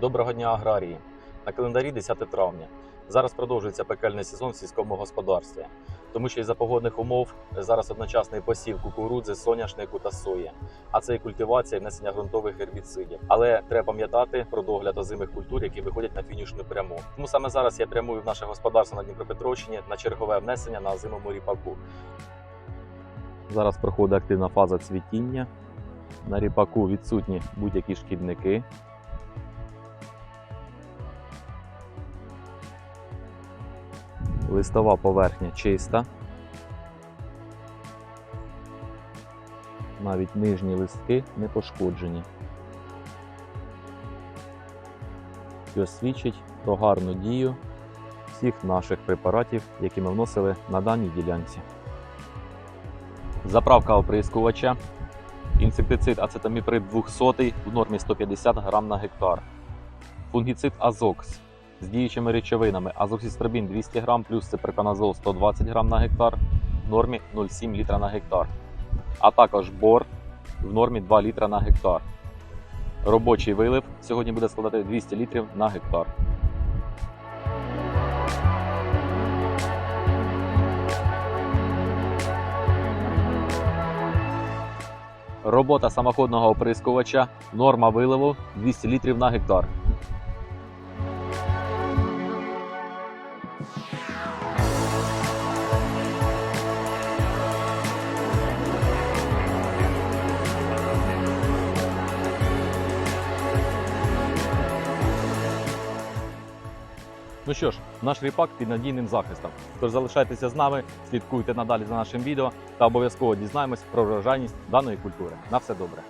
Доброго дня аграрії! На календарі 10 травня. Зараз продовжується пекельний сезон в сільському господарстві, тому що із-за погодних умов зараз одночасний посів кукурудзи, соняшнику та сої, а це і культивація і внесення ґрунтових гербіцидів. Але треба пам'ятати про догляд озимих культур, які виходять на фінішну пряму. Тому саме зараз я прямую в наше господарство на Дніпропетровщині на чергове внесення на озимому ріпаку. Зараз проходить активна фаза цвітіння. На ріпаку відсутні будь-які шкідники. Листова поверхня чиста. Навіть нижні листки не пошкоджені. Що свідчить про гарну дію всіх наших препаратів, які ми вносили на даній ділянці. Заправка оприскувача. Інсектицид ацетаміприд 200 в нормі 150 грам на гектар. Фунгіцид Азокс з діючими речовинами азоксістробін 200 грам плюс циперконазол 120 грам на гектар в нормі 0,7 літра на гектар. А також бор в нормі 2 літра на гектар. Робочий вилив сьогодні буде складати 200 літрів на гектар. Робота самоходного оприскувача. Норма виливу 200 літрів на гектар. Ну що ж, наш ріпак під надійним захистом. Тож залишайтеся з нами, слідкуйте надалі за нашим відео та обов'язково дізнаємось про врожайність даної культури. На все добре.